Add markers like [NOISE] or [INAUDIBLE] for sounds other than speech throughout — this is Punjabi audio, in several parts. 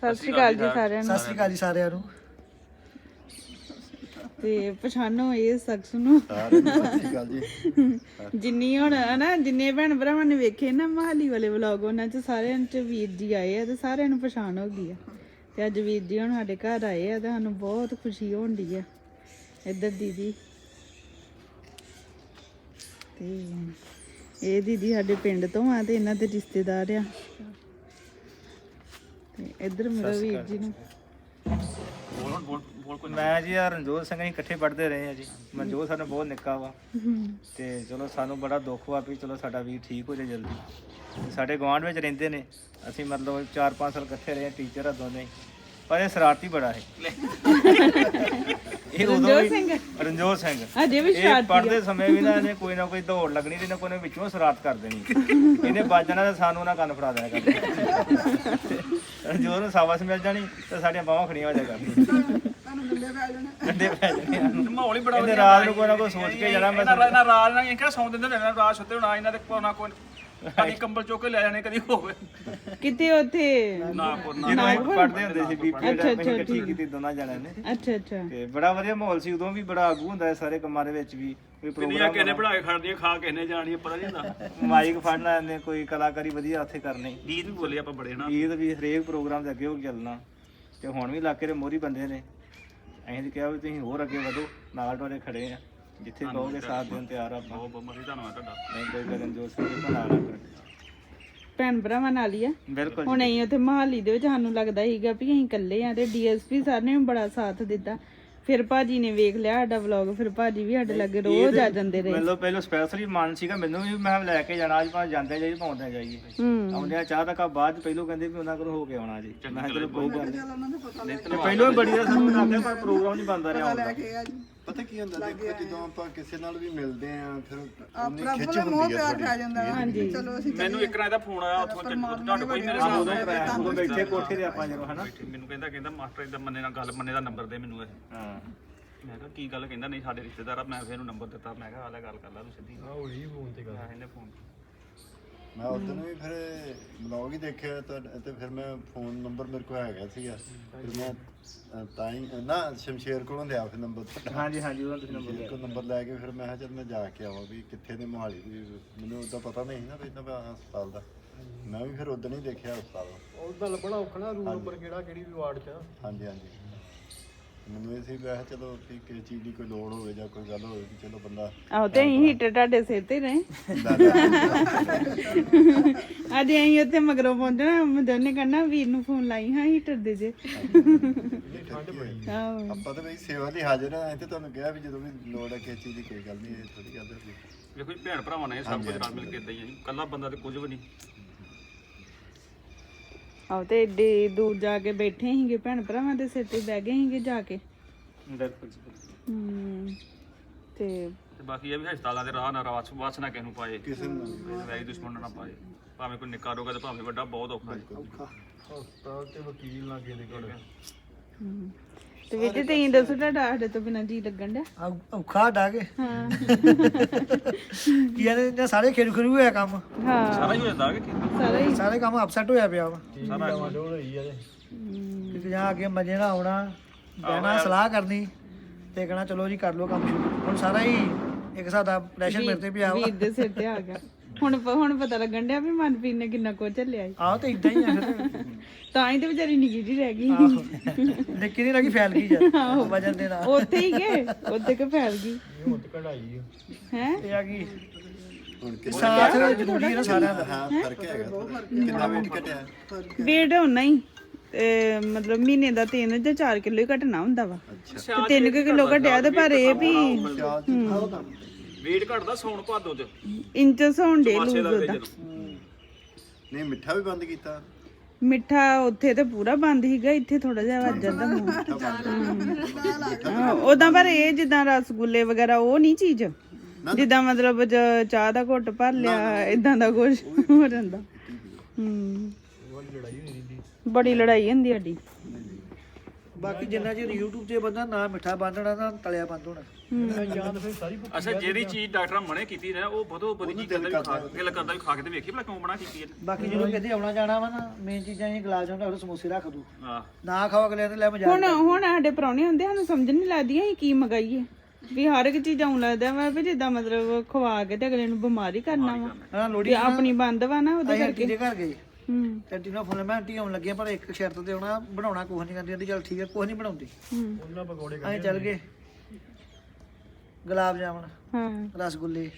ਸਤਿ ਸ਼੍ਰੀ ਅਕਾਲ ਜੀ ਸਾਰਿਆਂ ਨੂੰ। ਸਤਿ ਸ੍ਰੀ ਅਕਾਲ ਜੀ ਸਾਰਿਆਂ ਨੂੰ। ਤੇ ਪਛਾਣੋ ਇਹ ਸ਼ਖਸ ਨੂੰ ਜਿੰਨੀ ਹੁਣ ਹਨਾ ਜਿੰਨੇ ਭੈਣ ਭਰਾਵਾਂ ਨੇ ਵੇਖੇ ਨਾ ਮਹਾਲੀ ਵਾਲੇ ਵਲੌਗ ਉਹਨਾਂ ਚ ਸਾਰਿਆਂ ਚ ਵੀਰ ਜੀ ਆਏ ਆ ਤੇ ਸਾਰਿਆਂ ਨੂੰ ਪਛਾਣ ਹੋ ਗਈ ਆ। ਤੇ ਅੱਜ ਵੀਰ ਜੀ ਹੁਣ ਸਾਡੇ ਘਰ ਆਏ ਆ ਤੇ ਸਾਨੂੰ ਬਹੁਤ ਖੁਸ਼ੀ ਹੋਣ ਦੀ ਆ ਇੱਧਰ ਦੀਦੀ। ਤੇ ਇਹ ਦੀਦੀ ਸਾਡੇ ਪਿੰਡ ਤੋਂ ਆ ਤੇ ਇਹਨਾਂ ਦੇ ਰਿਸ਼ਤੇਦਾਰ ਆ। ਇੱਧਰ ਮੇਰਾ ਵੀਰ ਜੀ ਨੂੰ। ਮੈਂ ਜੀ ਆ ਰਣਜੋਤ ਸਿੰਘ ਅਸੀਂ ਇਕੱਠੇ ਪੜ੍ਹਦੇ ਰਹੇ ਆ ਜੀ। ਮਨਜੋਤ ਸਾਨੂੰ ਬਹੁਤ ਨਿੱਕਾ ਵਾ। ਤੇ ਚਲੋ ਸਾਨੂੰ ਬੜਾ ਦੁੱਖ ਵਾ ਵੀ ਚਲੋ ਸਾਡਾ ਵੀਰ ਠੀਕ ਹੋ ਜਾਏ ਜਲਦੀ। ਤੇ ਸਾਡੇ ਗਵਾਂਢ ਵਿੱਚ ਰਹਿੰਦੇ ਨੇ। ਅਸੀਂ ਮਤਲਬ 4-5 ਸਾਲ ਇਕੱਠੇ ਰਹੇ ਟੀਚਰ ਆ ਦੋਨੇ। ਪਰ ਇਹ ਸ਼ਰਾਰਤੀ ਬੜਾ ਹੈ। ਇਹ ਉਦੋਂ ਰਣਜੋਤ ਵੀ ਸਿੰਘ? ਰਣਜੋਤ ਸਿੰਘ। ਅਜੇ ਵੀ ਇਹ ਸ਼ਰਾਰਤੀ ਪੜ੍ਹਦੇ ਸਮੇਂ ਵੀ ਨਾ ਇਹਨੇ ਕੋਈ ਨਾ ਕੋਈ ਦੌੜ ਲੱਗਣੀ ਤੇ ਇਹਨੇ ਕੋਈ ਨਾ ਵਿੱਚੋਂ ਸ਼ਰਾਰਤ ਕਰ ਦੇਣੀ। ਇਹਨੇ ਵੱਜ ਜਾਣਾ ਤੇ ਸਾਨੂੰ ਨਾ ਕੰਨ ਫੜਾ ਦੇਣਾ ਕਰ ਜੋ ਨੂੰ ਸਾਵਾਸ ਮਿਲ ਜਾਣੀ ਤੇ ਸਾਡੀਆਂ ਬਾਹਾਂ ਖੜੀਆਂ ਹੋ ਜਾ ਕਰਨੀਆਂ। ਡੰਡੇ ਪੈ ਜਾਣੇ ਮਾਹੌਲ ਹੀ ਬੜਾ ਇਹਨੇ ਰਾਤ ਨੂੰ ਕੋਈ ਨਾ ਕੋਈ ਸੋਚ ਕੇ ਜਾਣਾ ਮੈਂ ਇਹਨਾਂ ਰਾਤ ਨਾਲ ਇਹ ਕਿਹੜਾ ਸੌਂ ਦਿੰਦੇ ਨੇ ਰਾਤ ਸੁੱਤੇ ਹੋਣਾ ਇਹਨਾਂ ਦੇ ਕੋਈ ਨਾ ਕੋਈ ਕਦੀ ਕੰਬਲ ਚੁੱਕ ਕੇ ਲੈ ਜਾਣੇ ਕਦੀ ਹੋਵੇ। ਕਿਤੇ ਉੱਥੇ ਨਾ ਕੋ ਨਾ ਜਦੋਂ ਅਸੀਂ ਪੜ੍ਹਦੇ ਹੁੰਦੇ ਸੀ ਬੀਪੀ ਅੱਛਾ, ਦਾ ਅੱਛਾ, ਅਸੀਂ ਇਕੱਠੀ ਠੀਕ। ਕੀਤੀ ਦੋਨਾਂ ਜਣਿਆਂ ਨੇ। ਅੱਛਾ ਅੱਛਾ। ਤੇ ਬੜਾ ਵਧੀਆ ਮਾਹੌਲ ਸੀ ਉਦੋਂ ਵੀ ਬੜਾ ਆਗੂ ਹੁੰਦਾ ਸੀ ਸਾਰੇ ਕੰਮਾਂ ਦੇ ਵਿੱਚ ਵੀ ਕੋਈ ਕਿੰਨੀਆਂ ਕਿਸੇ ਨੇ ਪ੍ਰੋਗਰਾਮ ਬਣਾ ਕੇ ਖੜਦੀਆਂ ਖਾ ਕਿਸੇ ਨੇ ਜਾਣੀ ਪਤਾ ਨਹੀਂ ਹੁੰਦਾ। ਮਾਈਕ ਫੜਨਾ ਇਹਨੇ ਕੋਈ ਕਲਾਕਾਰੀ ਵਧੀਆ ਉੱਥੇ ਕਰਨੀ। ਗੀਤ ਵੀ ਬੋਲੇ ਆਪਾਂ ਬੜੇ ਨਾ ਈਦ ਵੀ ਹਰੇਕ ਪ੍ਰੋਗਰਾਮ ਦੇ ਅੱਗੇ ਹੋ ਕੇ ਚੱਲਣਾ। ਤੇ ਹੁਣ ਵੀ ਇਲਾਕੇ ਦੇ ਮੋਹਰੀ ਬੰਦੇ ਨੇ। ਅਸੀਂ ਤਾਂ ਕਿਹਾ ਵੀ ਤੁਸੀਂ ਹੋਰ ਅੱਗੇ ਵਧੋ ਨਾਲ ਤੁਹਾਡੇ ਖੜੇ ਆ। ਜਿੱਥੇ ਕਹੋਗੇ ਸਾਥ ਦੇਣ ਤਿਆਰ ਆ ਆਪਾਂ। ਬਹੁਤ ਬਹੁਤ ਮਰੀ ਧੰਨਵਾਦ ਤੁਹਾਡਾ। ਨਹੀਂ ਕੋਈ ਕਰਨ ਜੋ ਸਿੰਘ ਜੀ ਬਣਾ ਲਾ ਭੈਣ ਭਰਾਵਾਂ ਨਾਲ ਹੀ ਆ। ਬਿਲਕੁਲ ਹੁਣ ਅਸੀਂ ਉੱਥੇ ਮਹਾਲੀ ਦੇ ਵਿੱਚ ਸਾਨੂੰ ਲੱਗਦਾ ਸੀਗਾ ਵੀ ਅਸੀਂ ਇਕੱਲੇ ਆ ਤੇ ਡੀਐਸਪੀ ਸਰ ਨੇ ਵੀ ਬੜਾ ਸਾਥ ਦਿੱਤਾ। ਫਿਰ ਭਾਜੀ ਨੇ ਵੇਖ ਲਿਆ ਸਾਡਾ ਵਲੌਗ ਫਿਰ ਭਾਜੀ ਵੀ ਸਾਡੇ ਲੱਗੇ ਰੋਜ਼ ਆ ਜਾਂਦੇ ਰਹੇ। ਮੈਨੂੰ ਪਹਿਲਾਂ ਸਪੈਸ਼ਲੀ ਮਨ ਸੀਗਾ ਮੈਨੂੰ ਵੀ ਮੈਂ ਲੈ ਕੇ ਜਾਣਾ ਅੱਜ ਭਾਵੇਂ ਜਾਂਦੇ ਜਾਈਏ ਪਾਉਂਦੇ ਜਾਈਏ। ਹੂੰ। ਆਉਂਦੇ ਚਾਹ ਤੱਕ ਬਾਅਦ ਪਹਿਲੋਂ ਕਹਿੰਦੇ ਵੀ ਉਹਨਾਂ ਕੋਲ ਹੋ ਕੇ ਆਉਣਾ ਜੀ। ਮੈਂ ਕਿਹਾ ਚਲੋ ਕੋਈ ਗੱਲ ਨਹੀਂ। ਤੇ ਪਹਿਲੋਂ ਹੀ ਬੜੀ ਦਾ ਸਾਨੂੰ ਲੱਗਿਆ ਪਰ ਪ੍ਰੋਗਰਾਮ ਨਹੀਂ ਬਣਦਾ ਰਿਹਾ ਹੁੰਦਾ। ਪਤਾ ਕੀ ਹੁੰਦਾ ਦੇਖੋ ਜਦੋਂ ਆਪਾਂ ਕਿਸੇ ਨਾਲ ਵੀ ਮਿਲਦੇ ਆ ਫਿਰ ਉਹਨੇ ਖਿੱਚ ਹੁੰਦੀ ਆ ਥੋੜੀ ਹਾਂਜੀ। ਮੈਨੂੰ ਇੱਕ ਦਾ ਫੋਨ ਆਇਆ ਉੱਥੋਂ ਚੱਲ- ਤੁਹਾਡੇ ਕੋਈ ਮੇਰੇ ਸਾਹ ਉਦੋਂ ਕਰਾਇਆ, ਉਦੋਂ ਬੈਠੇ ਕੋਠੇ ਤੇ ਆਪਾਂ ਜਦੋਂ ਹਨਾ? ਮੈਨੂੰ ਕਹਿੰਦਾ ਕਹਿੰਦਾ ਮਾਸਟਰ ਇਦਾਂ ਮੰਨੇ ਨਾਲ ਗੱਲ ਮੰਨੇ ਦਾ ਨੰਬਰ ਦੇ ਮੈਨੂੰ ਇਹ। ਹਾਂ। ਮੈਂ ਕਿਹਾ ਕੀ ਗੱਲ ਕਹਿੰਦਾ ਨਹੀਂ ਸਾਡੇ ਰਿਸ਼ਤੇਦਾਰ ਆ ਮੈਂ ਫਿਰ ਇਹਨੂੰ ਨੰਬਰ ਦਿੱਤਾ। ਮੈਂ ਕਿਹਾ ਹਾਲੇ ਗੱਲ ਕਰ ਲਾ ਤੂੰ ਸਿੱਧੀ। ਹਾਂ ਉਹੀ ਫੋਨ ਤੇ ਗੱਲ। ਇਹਨੇ ਫੋਨ ਮੈਂ ਉਦੋਂ ਵੀ ਫਿਰ ਬਲੌਗ ਹੀ ਦੇਖਿਆ ਤਾਂ ਤੇ ਫਿਰ ਮੈਂ ਫੋਨ ਨੰਬਰ ਮੇਰੇ ਕੋਲ ਹੈਗਾ ਸੀਗਾ। ਫਿਰ ਮੈਂ ਅ, ਤਾਂ ਹੀ ਨਾ ਸ਼ਮਸ਼ੇਰ ਕੋਲੋਂ ਲਿਆ ਫਿਰ ਨੰਬਰ ਹਾਂਜੀ ਹਾਂਜੀ ਉਹਦਾ ਤੁਸੀਂ ਨੰਬਰ ਸ਼ਮਸ਼ੇਰ ਕੋਲ ਨੰਬਰ ਲੈ ਕੇ ਫਿਰ ਮੈਂ ਕਿਹਾ ਚੱਲ ਮੈਂ ਜਾ ਕੇ ਆਵਾਂ ਵੀ ਕਿੱਥੇ ਨੇ ਮੋਹਾਲੀ ਦੀ। ਮੈਨੂੰ ਉਦੋਂ ਪਤਾ ਨਹੀਂ ਸੀ ਨਾ ਵੀ ਇਹਨਾਂ ਦਾ ਹਸਪਤਾਲ ਦਾ। ਮੈਂ ਵੀ ਫਿਰ ਉਦੋਂ ਹੀ ਦੇਖਿਆ ਹਸਪਤਾਲ ਉਹਦਾ ਲੱਭਣਾ ਔਖਾ ਨਾ ਰੂਲ ਨੰਬਰ ਕਿਹੜਾ ਕਿਹੜੀ ਵੀ ਵਾਰਡ 'ਚ ਹਾਂਜੀ ਹਾਂਜੀ। ਮੈਨੂੰ ਇਹ ਸੀ ਵੀ ਇਹ ਚਲੋ ਵੀ ਕਿਸੇ ਚੀਜ਼ ਦੀ ਕੋਈ ਲੋੜ ਹੋਵੇ ਜਾਂ ਕੋਈ ਗੱਲ ਹੋਵੇ ਵੀ ਚਲੋ ਬੰਦਾ ਆਹੋ ਤੇ ਅਸੀਂ ਹੀਟਰ ਤੁਹਾਡੇ ਸਿਰ ਤੇ ਰਹੇ। [LAUGHS] ਅੱਜ ਅਸੀਂ ਉੱਥੇ ਮਗਰੋਂ ਪਹੁੰਚਣਾ ਮਦਨ ਨੇ ਕਹਿਣਾ ਵੀਰ ਨੂੰ ਫੋਨ ਲਾਈ ਹਾਂ ਹੀਟਰ ਦੇ ਜੇ। ਆਹੋ। ਆਪਾਂ ਤਾਂ ਬਈ ਸੇਵਾ ਲਈ ਹਾਜ਼ਰ ਆ ਤੇ ਤੁਹਾਨੂੰ ਕਿਹਾ ਵੀ ਜਦੋਂ ਵੀ ਲੋੜ ਹੈ ਕਿਸੇ ਚੀਜ਼ ਦੀ ਕੋਈ ਗੱਲ ਨਹੀਂ ਇਹ ਥੋੜੀ ਗੱਲ ਹੈ। ਦੇਖੋ ਜੀ ਭੈਣ ਭਰਾਵਾਂ ਨੇ ਸਭ ਕੁਝ ਰਲ ਮਿਲ ਕੇ ਇਦਾਂ ਹੀ ਆ ਜੀ। ਬੰਦਾ ਤੇ ਕੁਝ ਵੀ ਨਹੀਂ। ਆਹੋ ਤੇ ਏਡੇ ਦੂਰ ਜਾ ਕੇ ਬੈਠੇ ਸੀਗੇ ਭੈਣ ਭਰਾਵਾਂ ਦੇ ਸਿਰ ਤੇ ਬਹਿ ਗਏ ਸੀਗੇ ਜਾ ਕੇ। ਬਿਲਕੁਲ ਜੀ, ਬਿਲਕੁਲ। ਤੇ ਤੇ ਬਾਕੀ ਇਹ ਵੀ ਹਸਪਤਾਲਾਂ ਦੇ ਰਾਹ ਨਾ ਰਾਸ ਵਾਸ ਨਾ ਕਿਸੇ ਨੂੰ ਪਾਏ। ਕਿਸੇ ਨੂੰ ਵੈਰੀ ਦੁਸ਼ਮਣ ਨਾ ਪਾਏ। ਭਾਵੇਂ ਕੋਈ ਨਿੱਕਾ ਰੋਗਾ ਤੇ ਭਾਵੇਂ ਵੱਡਾ ਬਹੁਤ ਔਖਾ ਹੈ। ਹਸਪਤਾਲ ਤੇ ਵਕੀਲ ਲਾਗੇ ਦੇ ਕੋਲ। ਹਮ। ਤੇ ਵੀਰ ਜੀ ਤੁਸੀਂ ਦੱਸੋ ਤੁਹਾਡਾ ਸਾਡੇ ਤੋਂ ਬਿਨਾਂ ਜੀ ਲੱਗਣ ਡਿਆ। ਔ- ਔਖਾ ਡਾ ਕੇ। ਹਾਂ। ਕੀ ਕਹਿੰਦੇ ਨੇ ਸਾਰੇ ਖੇਡ ਖਰੂ ਹੋਇਆ ਕੰਮ? ਹਾਂ। ਸਾਰਾ ਹੀ ਹੋ ਜਾਂਦਾ ਕਿ ਕੀ ਸਾਰਾ ਹੀ। ਸਾਰੇ ਕੰਮ ਅਪਸੈਟ ਹੋਇਆ ਪਿਆ ਵਾ। ਸਾਰਾ ਡੋਲ ਹੋਈ ਆ ਤੇ। ਕਿ ਜਾਂ ਅੱਗੇ ਮਜੇ ਨਾਲ ਆਉਣਾ ਬਹਿਣਾ ਸਲਾਹ ਕਰਨੀ ਤੇ ਕਹਣਾ ਚਲੋ ਜੀ ਕਰ ਲਓ ਕੰਮ ਸ਼ੁਰੂ। ਹੁਣ ਸਾਰਾ ਹੀ ਇੱਕ ਦਾ ਪ੍ਰੈਸ਼ਰ ਮੇਰੇ ਤੇ ਪਿਆ ਵਾ। ਵੀਰ ਦੇ ਸਿਰ ਤੇ ਆ ਗਿਆ। ਹੁਣ ਹੁਣ ਪਤਾ ਲੱਗਣ ਡਿਆ ਵੀ ਮਨਪ੍ਰੀਤ ਨੇ ਕਿੰਨਾ ਕੁ ਝੱਲਿਆ ਈ। ਆਹੋ ਤੇ ਇਦਾਂ ਹੀ ਆ ਫਿਰ। ਤਾਂ ਹੀ ਤੇ ਵਿਚਾਰੀ ਨਿੱਕੀ ਜੀ ਰਹਿ ਗਈ। ਆਹੋ। ਨਿੱਕੀ ਨਹੀਂ ਲੱਗੀ ਫੈਲ ਗਈ ਯਾਰ ਵਜਨ ਦੇ ਨਾਲ ਉੱਥੇ ਹੀ ਗਏ ਉੱਥੇ ਕਿ ਫੈਲ ਗਈ। ਹੁਣ ਤੇ ਕਢਾਈ ਆ। ਹੈ? ਇਹ ਆ ਗਈ। ਹੁਣ ਕਿ ਸਾਥ ਜ਼ਰੂਰੀ ਹੈ ਨਾ ਸਾਰਿਆਂ ਦਾ। ਹਾਂ ਫ਼ਰਕ ਹੈਗਾ। ਕਿੰਨਾ ਵੇਟ ਘਟਿਆ? ਵੇਟ ਹੋਣਾ ਹੀ। ਤੇ ਮਤਲਬ ਮਹੀਨੇ ਦਾ 3 ਜਾਂ 4 ਕਿਲੋ ਹੀ ਘਟਣਾ ਹੁੰਦਾ ਵਾ। ਤੇ 3 ਕਿਲੋ ਘਟਿਆ ਤੇ ਪਰ ਇਹ ਵੀ ਵੇਟ ਘਟਦਾ ਸੌਣ ਭਾਦੋ ਚ। ਇੰਚਸ ਹੋਣ ਡੇ ਪਾਸੇ ਲੂਜ਼ ਲੱਗਦੇ ਉਹਦਾ। ਜਦੋਂ। ਨਹੀਂ ਮਿੱਠਾ ਵੀ ਬੰਦ ਕੀਤਾ। ਮਿੱਠਾ ਉੱਥੇ ਤੇ ਪੂਰਾ ਬੰਦ ਸੀਗਾ ਇੱਥੇ ਥੋੜਾ ਜਿਹਾ ਵੱਜ ਜਾਂਦਾ ਮੂੰਹ। ਉਦਾਂ ਪਰ ਇਹ ਜਿੱਦਾਂ ਰਸਗੁੱਲੇ ਵਗੈਰਾ ਉਹ ਨਹੀਂ ਚੀਜ਼। ਜਿੱਦਾਂ ਮਤਲਬ ਜ- ਚਾਹ ਦਾ ਘੁੱਟ ਭਰ ਲਿਆ ਇਦਾਂ ਦਾ ਕੁਝ ਹੋ ਜਾਂਦਾ। ਹੂੰ। ਬੜੀ ਲੜਾਈ ਹੁੰਦੀ ਸਾਡੀ। ਬਾਕੀ ਜਿੰਨਾ ਚਿਰ YouTube ਤੇ ਬੰਦਾ ਨਾ ਮਿੱਠਾ ਬੰਨਣਾ ਨਾ ਤਲਿਆ ਬੰਦ ਹੋਣਾ। ਅੱਛਾ ਜਿਹੜੀ ਚੀਜ਼ ਡਾਕਟਰਾਂ ਮਨੇ ਕੀਤੀ ਨਾ ਉਹ ਬਦੋ ਬਦੀ ਚੀਜ਼ ਕਰਦਾ ਵੀ ਖਾ ਦਿਲ ਕਰਦਾ ਵੀ ਖਾ ਕੇ ਤੇ ਵੇਖੀ ਭਲਾ ਕਿਉਂ ਬਣਾ ਕੀਤੀ ਹੈ ਬਾਕੀ ਜਦੋਂ ਕਿਤੇ ਆਉਣਾ ਜਾਣਾ ਵਾ ਨਾ ਮੇਨ ਚੀਜ਼ਾਂ ਇਹ ਗੁਲਾਬ ਜਾਮੁਨ ਰੱਖ ਦੋ ਸਮੋਸੇ ਰੱਖ ਦੋ ਹਾਂ। ਨਾ ਖਾਓ ਅਗਲੇ ਨੇ ਲੈ ਮਜ਼ਾਕ ਹੁਣ ਹੁਣ ਸਾਡੇ ਪ੍ਰਾਹੁਣੇ ਹੁੰਦੇ ਸਾਨੂੰ ਸਮਝ ਨਹੀਂ ਲੱਗਦੀ ਅਸੀਂ ਕੀ ਮੰਗਾਈਏ। ਵੀ ਹਰ ਇੱਕ ਚੀਜ਼ ਆਉਂ ਲੱਗਦਾ ਵਾ ਵੀ ਜਿੱਦਾਂ ਮਤਲਬ ਖਵਾ ਕੇ ਤੇ ਅਗਲੇ ਨੂੰ ਬਿਮਾਰੀ ਕਰਨਾ ਵਾ। ਹਾਂ ਲੋੜੀ ਤੇ ਆਪਣੀ ਬੰਦ ਵਾ ਨਾ ਉਹਦੇ ਅਸੀਂ ਆਂਟੀ ਦੇ ਘਰ ਗਏ। ਹੂੰ। ਆਂਟੀ ਨਾਲ ਫੋਨ ਮੈਂ ਆਂਟੀ ਆਉਣ ਲੱਗੇ ਆ, ਪਰ ਇੱਕ ਸ਼ਰਤ ਤੇ ਆਉਣਾ ਬਣਾਉਣਾ ਕੁਝ ਨਹੀਂ ਕਰਦੀ ਆਂਟੀ ਚੱਲ ਠੀਕ ਹੈ ਕੁਝ ਨਹੀਂ ਬਣਾਉਂਦੀ। ਹੂੰ। ਉਹਨਾਂ ਪਕੌੜੇ ਅਸੀਂ ਚੱਲ ਗਏ। ਗੁਲਾਬ ਜਾਮੁਨ ਹਾਂ। ਰਸਗੁੱਲੇ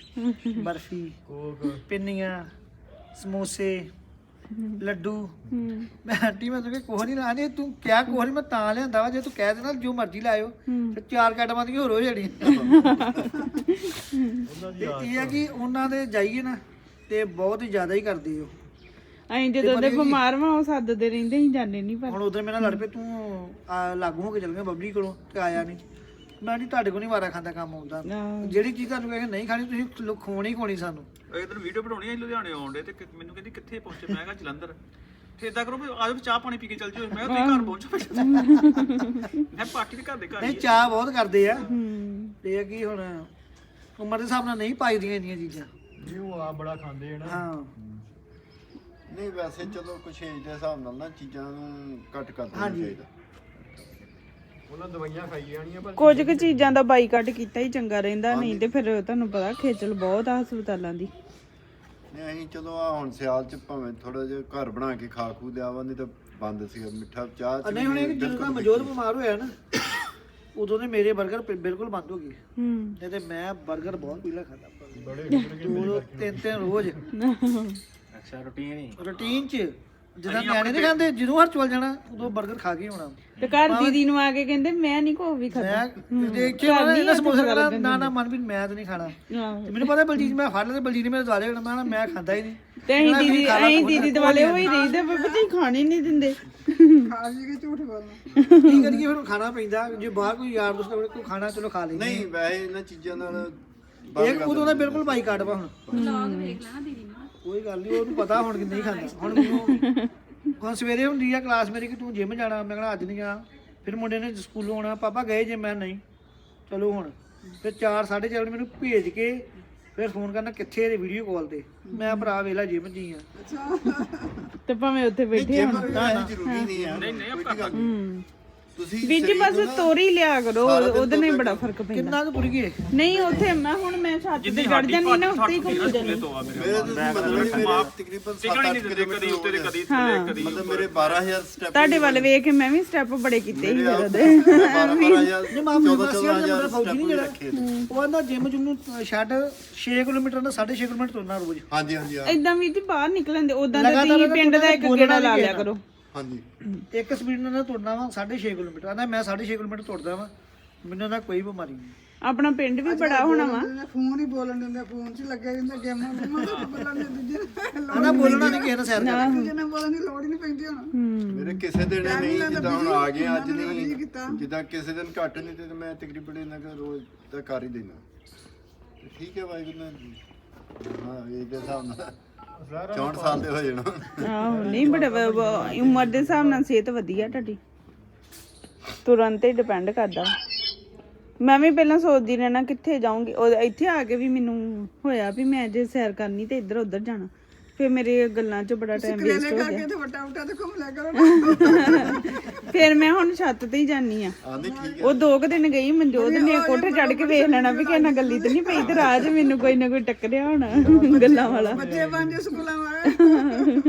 ਬਰਫੀ ਕੋਕ। ਪਿੰਨੀਆਂ ਸਮੋਸੇ ਲੱਡੂ। ਹੂੰ। ਮੈਂ ਆਂਟੀ ਮੈਂ ਤੁਹਾਨੂੰ ਕੋਹ ਨਹੀਂ ਲਾਣੇ ਤੂੰ ਕਿਆ ਕੋਹ ਨਹੀਂ ਮੈਂ ਤਾਂ ਲਿਆਂਦਾ ਵਾ ਜੇ ਤੂੰ ਕਹਿ ਦੇਣਾ ਜੋ ਮਰਜ਼ੀ ਲਾਇਓ। ਤੇ ਚਾਰ ਕਟਮਾਂ ਦੀ ਹੋਰ ਹੋ ਜਾਣੀ। ਇਹ ਆ ਕਿ ਉਹਨਾਂ ਦੇ ਜਾਈਏ ਨਾ ਤੇ ਬਹੁਤ ਹੀ ਜ਼ਿਆਦਾ ਹੀ ਕਰਦੇ ਹੋ ਅਸੀਂ ਜਦੋਂ ਦੇ ਬਿਮਾਰ ਵਾਂ ਉਹ ਸੱਦਦੇ ਰਹਿੰਦੇ ਅਸੀਂ ਜਾਂਦੇ ਨਹੀਂ ਪਰ। ਹੁਣ ਉਧਰ ਮੇਰੇ ਨਾਲ ਲੜ ਪਏ ਤੂੰ ਆ, ਲਾਗੂ ਹੋ ਕੇ ਚੱਲ ਗਿਆ ਬੱਬਲੀ ਕੋਲੋਂ ਤੇ ਆਇਆ ਨਹੀਂ ਮੈਂ ਨਹੀਂ ਤੁਹਾਡੇ ਕੋਲ ਨਹੀਂ ਵਾਰਾ ਖਾਂਦਾ ਕੰਮ ਆਉਂਦਾ। ਆਹ, ਜਿਹੜੀ ਚੀਜ਼ ਤੁਹਾਨੂੰ ਕਹੇ ਨਹੀਂ ਖਾਣੀ ਤੁਸੀਂ ਲੋ- ਖਵਾਉਣੀ ਸਾਨੂੰ। ਇੱਕ ਦਿਨ ਵੀਡੀਓ ਬਣਾਉਣੀ ਹੈ ਲੁਧਿਆਣੇ ਆਉਣ ਦੇ ਤੇ ਕਿ- ਮੈਨੂੰ ਕਹਿੰਦੀ ਕਿੱਥੇ ਪਹੁੰਚੇ? ਮੈਂ ਕਿਹਾ ਜਲੰਧਰ। ਤੇ ਇਦਾਂ ਕਰੋ ਵੀ ਆਜੋ ਚਾਹ ਪਾਣੀ ਪੀ ਕੇ ਚੱਲ ਜਿਓ। ਮੈਂ ਕਿਹਾ ਤੁਸੀਂ ਘਰ ਪਹੁੰਚੋ ਮੈਂ ਪਾਰਟੀ ਦੇ ਘਰ ਦੇ ਘਰ ਨਹੀਂ ਚਾਹ ਬਹੁਤ ਕਰਦੇ ਆ। ਹੂੰ। ਤੇ ਇਹ ਕੀ ਹੁਣ ਉਮਰ ਦੇ ਹਿਸਾਬ ਨਾਲ ਨਹੀਂ ਪਾਈਦੀਆਂ ਇੰਨੀਆਂ ਚੀਜ਼ਾਂ। ਜੀ ਉਹ ਆ ਬੜਾ ਖਾਂਦੇ ਆ ਨਾ। ਹਾਂ। ਨਹੀਂ ਵੈਸੇ ਚਲੋ ਕੁਛ ਏਜ ਦੇ ਹਿਸਾਬ ਨਾਲ ਨਾ ਚੀਜ਼ਾਂ ਨੂੰ ਘੱਟ ਕਰ ਦੇਣਾ ਹਾਂਜੀ। ਚਾਹੀਦਾ। ਉਹਨਾਂ ਦਵਾਈਆਂ ਖਾਈ ਜਾਣੀਆਂ ਪਰ ਕੁਝ ਕੁ ਚੀਜ਼ਾਂ ਦਾ ਬਾਈਕਾਟ ਕੀਤਾ ਹੀ ਚੰਗਾ ਰਹਿੰਦਾ ਨਹੀਂ ਤੇ ਫਿਰ ਤੁਹਾਨੂੰ ਪਤਾ ਖੇਚਲ ਬਹੁਤ ਆ ਹਸਪਤਾਲਾਂ ਦੀ। ਨਹੀਂ ਅਸੀਂ ਚਲੋ ਆ ਹੁਣ ਸਿਆਲ ਚ ਭਾਵੇਂ ਥੋੜਾ ਜਿਹਾ ਘਰ ਬਣਾ ਕੇ ਖਾ ਖੂ ਲਿਆ ਵਾ ਨਹੀਂ ਤਾਂ ਬੰਦ ਸੀ ਮਿੱਠਾ ਚਾਹ ਚ ਨਹੀਂ ਹੁਣ ਇਹ ਜਦੋਂ ਦਾ ਮਜੋਦ ਬਿਮਾਰ ਹੋਇਆ ਨਾ ਉਦੋਂ ਦੇ ਮੇਰੇ 버ਗਰ ਬਿਲਕੁਲ ਬੰਦ ਹੋ ਗਏ। ਹੂੰ। ਨਹੀਂ ਤੇ ਮੈਂ 버ਗਰ ਬਹੁਤ ਪਹਿਲਾਂ ਖਾਂਦਾ ਬੜੇ ਦੋ ਤਿੰਨ ਤਿੰਨ ਰੋਜ਼ ਅੱਛਾ ਰੁਟੀਨ ਹੀ ਰੂਟੀਨ ਚ ਜਦੋਂ ਨਿਆਣੇ ਨਹੀਂ ਖਾਂਦੇ ਜਦੋਂ ਹਰ ਚਲ ਜਾਣਾ ਉਦੋਂ 버ਗਰ ਖਾ ਕੇ ਹੀ ਆਉਣਾ। ਤੇ ਘਰ ਦੀਦੀ ਨੂੰ ਆ ਕੇ ਕਹਿੰਦੇ ਮੈਂ ਨਹੀਂ ਕੋਈ ਵੀ ਖਾਦਾ ਮੈਂ ਦੇਖ ਕੇ ਮੈਂ ਇਹਨਾਂ ਸਮੋਸਾ ਖਾਣਾ ਨਾ ਨਾ ਮਨ ਵੀ ਮੈਂ ਤਾਂ ਨਹੀਂ ਖਾਣਾ। ਤੇ ਮੈਨੂੰ ਪਤਾ ਬਲਜੀਤ ਮੈਂ ਫੜ ਲਿਆ ਤੇ ਬਲਜੀਤ ਨੇ ਮੇਰੇ ਦੁਆਲੇ ਹੋਣਾ ਮੈਂ ਖਾਂਦਾ ਹੀ ਨਹੀਂ। ਤੇ ਅਸੀਂ ਦੀਦੀ ਅਸੀਂ ਦੀਦੀ ਦੁਆਲੇ ਹੋਈ ਰਹੀਦੇ ਬੱਬਾ ਜੀ ਖਾਣੇ ਨਹੀਂ ਦਿੰਦੇ। ਕੀ ਕਰੀਏ ਫਿਰ ਖਾਣਾ ਪੈਂਦਾ। ਜੇ ਬਾਹਰ ਕੋਈ ਯਾਰ ਦੋਸਤ ਹੋਵੇ ਕੋਈ ਖਾਣਾ ਚਲੋ ਖਾ ਲੈਂਦੇ ਨਹੀਂ ਵੈਸੇ ਇਹਨਾਂ ਚੀਜ਼ਾਂ ਨਾਲ ਇਹ ਉਦੋਂ ਦਾ ਬਿਲਕੁਲ ਬਾਈ ਕਾਟ ਵਾ ਹੁਣ। ਕੋਈ ਗੱਲ ਨਹੀਂ ਉਹਨੂੰ ਪਤਾ ਹੁਣ ਕਿ ਨਹੀਂ ਖਾਂਦਾ। ਹੁਣ ਮੈਨੂੰ ਹੁਣ ਸਵੇਰੇ ਹੁੰਦੀ ਆ ਕਲਾਸ ਮੇਰੀ ਕਿ ਤੂੰ ਜਿਮ ਜਾਣਾ ਮੈਂ ਕਹਿੰਦਾ ਅੱਜ ਨਹੀਂ ਜਾਣਾ ਫਿਰ ਮੁੰਡੇ ਨੇ ਸਕੂਲੋਂ ਆਉਣਾ ਪਾਪਾ ਗਏ ਜੇ ਮੈਂ ਨਹੀਂ। ਚਲੋ ਹੁਣ ਫਿਰ 4 4:30 ਵਜੇ ਮੈਨੂੰ ਭੇਜ ਕੇ ਫਿਰ ਫੋਨ ਕਰਨਾ ਕਿੱਥੇ ਇਹਦੇ ਵੀਡੀਓ ਕਾਲ ਤੇ? ਮੈਂ ਭਰਾ ਵੇਲਾ ਜਿਮ ਜੀ ਆ। ਤੇ ਭਾਵੇਂ ਉੱਥੇ ਬੈਠੇ ਜ਼ਰੂਰੀ ਨਹੀਂ ਆ। ਨਹੀਂ ਨਹੀਂ ਆਪ ਜੀ ਬਸ ਤੋਰੀ ਲਿਆ ਕਰੋ ਉਹਦੇ ਨਾਲ ਹੀ ਬੜਾ ਫ਼ਰਕ ਪੈਂਦਾ। ਕਿੰਨਾ ਕੁ ਪੁਰ ਗਏ ਨਹੀਂ ਉੱਥੇ ਮੈਂ ਹੁਣ ਮੈਂ ਛੱਤ ਤੇ ਚੜ ਜਾਂਦੀ ਨਾ ਉੱਤੇ ਹੀ ਘੁੰਮ ਜਾਂਦੀ। ਤੋਂ ਆ ਮੇਰੇ ਮੇਰੇ ਤੁਸੀਂ ਮਤਲਬ ਨਹੀਂ ਮੇਰੇ ਤਕਰੀਬਨ ਟਿਕਣ ਹੀ 7-8 ਨਹੀਂ ਦਿੰਦੇ ਕਦੀ ਉੱਤੇ ਤੇ ਕਦੀ ਹਾਂ। ਥੱਲੇ ਕਦੀ ਮਤਲਬ ਮੇਰੇ 12000 ਸਟੈਪ ਤੁਹਾਡੇ ਵੱਲ ਵੇਖ ਕੇ ਮੈਂ ਵੀ ਸਟੈਪ ਬੜੇ ਕੀਤੇ ਸੀ ਮੇਰੇ ਜਦੋਂ। ਦੇ 12 12000 ਨਹੀਂ ਮਾਮੂ 14 ਮਾਸੀ ਵਾਲਾ 14000 ਮੇਰਾ ਫੌਜੀ ਨਹੀਂ ਜਿਹੜਾ ਨੇ। ਉਹ ਆਂਦਾ ਜਿਮ ਜੁਨੂੰ ਛੱਡ 6 ਕਿਲੋਮੀਟਰ ਦਾ 6.5 ਕਿਲੋਮੀਟਰ ਤੁਰਨਾ ਰੋਜ਼। ਹਾਂਜੀ ਹਾਂਜੀ ਹਾਂ, ਇਦਾਂ ਵੀ ਜੀ ਬਾਹਰ ਨਿਕਲਣ ਦੇ ਉਦਾਂ ਦੇ ਲਗਾਤਾਰ ਤੁਸੀਂ ਪਿੰਡ ਦਾ ਇੱਕ ਬੋਲਣਾ ਗੇੜਾ ਲਾ ਲਿਆ ਕਰੋ। ਹਾਂਜੀ। ਇੱਕ ਸਪੀਡ ਨਾਲ ਤੁਰਨਾ ਵਾ 6.5 ਕਿਲੋਮੀਟਰ। ਆਂਦਾ ਮੈਂ 6.5 ਕਿਲੋਮੀਟਰ ਤੁਰਦਾ ਵਾਂ। ਮੈਨੂੰ ਤਾਂ ਕੋਈ ਬਿਮਾਰੀ ਨਹੀਂ। ਆਪਣਾ ਪਿੰਡ ਵੀ ਬੜਾ ਹੋਣਾ ਵਾ। ਫੋਨ ਹੀ ਬੋਲਣ ਦਿੰਦੇ ਫੋਨ 'ਚ ਲੱਗੇ ਰਹਿੰਦੇ ਗੇਮਾਂ ਗੇਮਾਂ ਤੇ ਬੋਲਣ ਦੇ ਦੂਜੇ ਆਂਦਾ ਬੋਲਣਾ ਨਹੀਂ ਕਿਸੇ ਨਾਲ ਸੈਰ ਕਰਨਾ ਦੂਜੇ ਨਾਲ ਬੋਲਣ ਦੀ ਲੋੜ ਹੀ ਨਹੀਂ ਪੈਂਦੀ ਹੁਣ। ਮੇਰੇ ਕਿਸੇ ਦਿਨ ਨਹੀਂ ਜਿੱਦਾਂ ਹੁਣ ਆ ਗਏ ਅੱਜ ਨਹੀਂ। ਜਿੱਦਾਂ ਕਿਸੇ ਦਿਨ ਘੱਟ ਨਹੀਂ ਤੇ ਮੈਂ ਤਕਰੀਬਨ ਇਹਨਾਂ ਦਾ ਰੋਜ਼ ਦਾ ਕਰ ਹੀ ਦੇਣਾ ਠੀਕ ਹੈ ਭਾਈ ਨੇ ਹਾਂ ਇਹ ਦੇ ਹਿਸਾਬ ਨਾਲ। 64 ਸਾਲ ਦੇ ਹੋ ਜਾਣਾ ਆਹੋ ਨਹੀਂ ਵ- ਵ- ਉਮਰ ਦੇ ਹਿਸਾਬ ਨਾਲ ਸਿਹਤ ਵਧੀਆ ਤੁਹਾਡੀ। ਤੁਰਨ ਤੇ ਡਿਪੈਂਡ ਕਰਦਾ। ਮੈਂ ਵੀ ਪਹਿਲਾਂ ਸੋਚਦੀ ਰਹਿਣਾ ਕਿੱਥੇ ਜਾਊਂਗੀ। ਉਹ ਇੱਥੇ ਆ ਕੇ ਵੀ ਮੈਨੂੰ ਹੋਇਆ ਵੀ ਮੈਂ ਜੇ ਸੈਰ ਕਰਨੀ ਤੇ ਇੱਧਰ ਉੱਧਰ ਜਾਣਾ। ਫਿਰ ਮੇਰੇ ਗੱਲਾਂ 'ਚ ਬੜਾ ਟਾਈਮ ਵੇਸਟ ਹੋ ਕਰਕੇ ਗਿਆ। ਤੇ ਵੱਟਾ ਵੱਟਾ ਤੇ ਘੁੰਮ ਲਿਆ ਕਰੋ ਫਿਰ ਮੈਂ ਹੁਣ ਛੱਤ ਤੇ ਹੀ ਜਾਨੀ ਆ ਆਂਦੇ ਠੀਕ ਉਹ ਦੋ ਕੁ ਦਿਨ ਗਈ ਮਨਜੋਤ ਨੇ ਕੋਠੇ ਚੜ ਕੇ ਵੇਖ ਲੈਣਾ ਵੀ ਕਿਸੇ ਨਾਲ ਗੱਲੀ ਤੇ ਨਹੀਂ ਪਈ ਤੇ ਰਾਜ ਮੈਨੂੰ ਕੋਈ ਨਾ ਕੋਈ ਟੱਕਰਿਆ ਹੋਣਾ ਗੱਲਾਂ ਵਾਲਾ। ਬੱਚੇ ਬਣ ਸਕੂਲਾਂ ਵਾਲੇ।